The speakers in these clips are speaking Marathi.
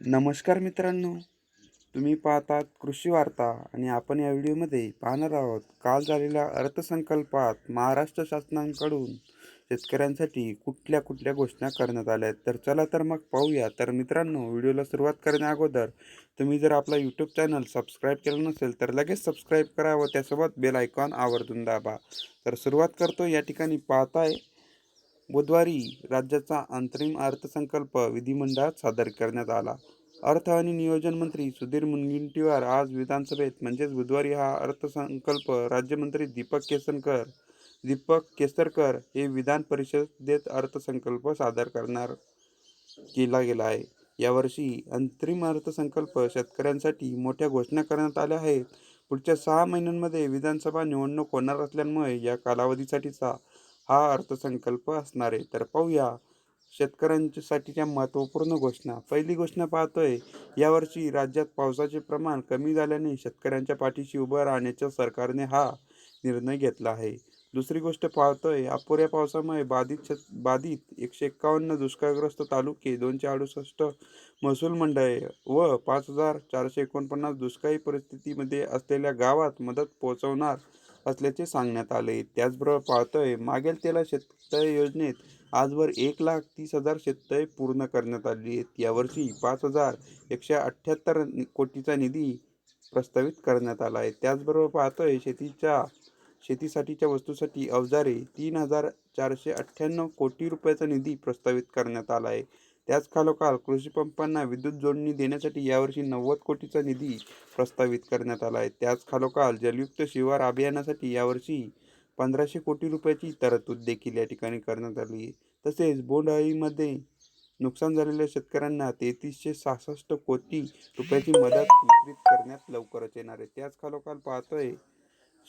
नमस्कार मित्रांनो तुम्ही पाहतात कृषी वार्ता आणि आपण या व्हिडिओमध्ये पाहणार आहोत काल झालेल्या अर्थसंकल्पात महाराष्ट्र शासनाकडून शेतकऱ्यांसाठी कुठल्या कुठल्या घोषणा करण्यात आल्या आहेत? तर चला तर मग पाहूया. तर मित्रांनो व्हिडिओला सुरुवात करण्या अगोदर तुम्ही जर आपला यूट्यूब चॅनल सबस्क्राईब केलं नसेल तर लगेच सबस्क्राईब करा व त्यासोबत बेल आयकॉन आवर्जून दाबा. तर सुरुवात करतो या ठिकाणी पाहताय बुधवारी राज्याचा अंतरिम अर्थसंकल्प विधिमंडळात सादर करण्यात आला. अर्थ आणि नियोजन मंत्री सुधीर मुनगंटीवार आज विधानसभेत म्हणजेच बुधवारी हा अर्थसंकल्प राज्यमंत्री दीपक केसरकर दीपक केसरकर हे विधान परिषदेत अर्थसंकल्प सादर करणार केला गेला आहे. यावर्षी अंतरिम अर्थसंकल्प शेतकऱ्यांसाठी मोठ्या घोषणा करण्यात आल्या आहेत. पुढच्या सहा महिन्यांमध्ये विधानसभा निवडणूक होणार असल्यामुळे या कालावधीसाठीचा हा अर्थसंकल्प असणार आहे. तर पाहूया. शेतकऱ्यांसाठीच्या महत्त्वपूर्ण घोषणा. पहिली घोषणा पाहतोय. यावर्षी राज्यात पावसाचे प्रमाण कमी झाल्याने शेतकऱ्यांच्या पाठीशी उभं राहण्याच्या सरकारने हा निर्णय घेतला आहे. दुसरी गोष्ट पाहतोय. अपुऱ्या पावसामुळे बाधित शेत बाधित एकशे एक्कावन्न दुष्काळग्रस्त तालुके दोनशे अडुसष्ट महसूल मंडळे व पाच हजार चारशे एकोणपन्नास दुष्काळी परिस्थितीमध्ये असलेल्या गावात मदत पोहोचवणार असल्याचे सांगण्यात आले. त्याचबरोबर पाहतोय मागेल त्याला शेततळे योजनेत आजवर एक लाख तीस हजार शेततळे पूर्ण करण्यात आली आहेत. यावर्षी पाच हजार एकशे अठ्ठ्याहत्तर कोटीचा निधी प्रस्तावित करण्यात आला आहे. त्याचबरोबर पाहतोय शेतीच्या शेतीसाठीच्या वस्तूसाठी अवजारे तीन हजार चारशे अठ्ठ्याण्णव कोटी रुपयाचा निधी प्रस्तावित करण्यात आला आहे. त्याच खालोखाल कृषी पंपांना विद्युत जोडणी देण्यासाठी यावर्षी नव्वद कोटीचा निधी प्रस्तावित करण्यात आला आहे. त्याच खालोखाल जलयुक्त शिवार अभियानासाठी यावर्षी पंधराशे कोटी रुपयाची तरतूद देखील या ठिकाणी करण्यात आली आहे. तसेच बोंडअळीमध्ये नुकसान झालेल्या शेतकऱ्यांना तेहतीसशे सहासष्ट कोटी रुपयाची मदत वितरित करण्यात लवकरच येणार आहे. त्याच खालोखाल पाहतोय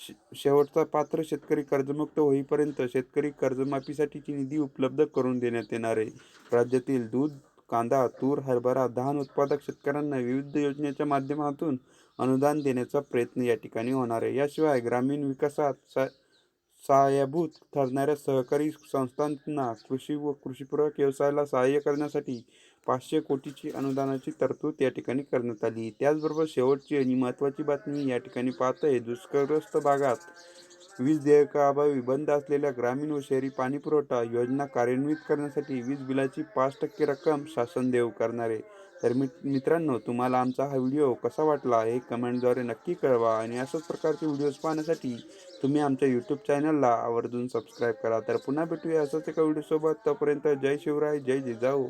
शे शेवटचा पात्र शेतकरी कर्जमुक्त होईपर्यंत शेतकरी कर्जमाफीसाठीची निधी उपलब्ध करून देण्यात येणार आहे. राज्यातील दूध कांदा तूर हरभरा धान उत्पादक शेतकऱ्यांना विविध योजनेच्या माध्यमातून अनुदान देण्याचा प्रयत्न या ठिकाणी होणार आहे. याशिवाय ग्रामीण विकासात सा सहाय्यभूत ठरणाऱ्या सहकारी संस्थांना कृषी व कृषीपूरक व्यवसायाला सहाय्य करण्यासाठी पाचशे कोटीची अनुदानाची तरतूद या ठिकाणी करण्यात आली. त्याचबरोबर शेवटची आणि महत्त्वाची बातमी या ठिकाणी पाहत आहे दुष्काळग्रस्त भागात वीज देयकाअभावी बंद असलेल्या ग्रामीण व शहरी पाणीपुरवठा योजना कार्यान्वित करण्यासाठी वीज बिलाची पाच टक्के रक्कम शासन देऊ करणार आहे तर मित मित्रांनो तुम्हाला आमचा हा व्हिडिओ कसा वाटला हे कमेंटद्वारे नक्की कळवा आणि अशाच प्रकारचे व्हिडिओज पाहण्यासाठी तुम्ही आमच्या यूट्यूब चॅनलला आवर्जून सबस्क्राईब करा. तर पुन्हा भेटूया असंच एका व्हिडिओसोबत. तोपर्यंत जय शिवराय जय जिजाऊ.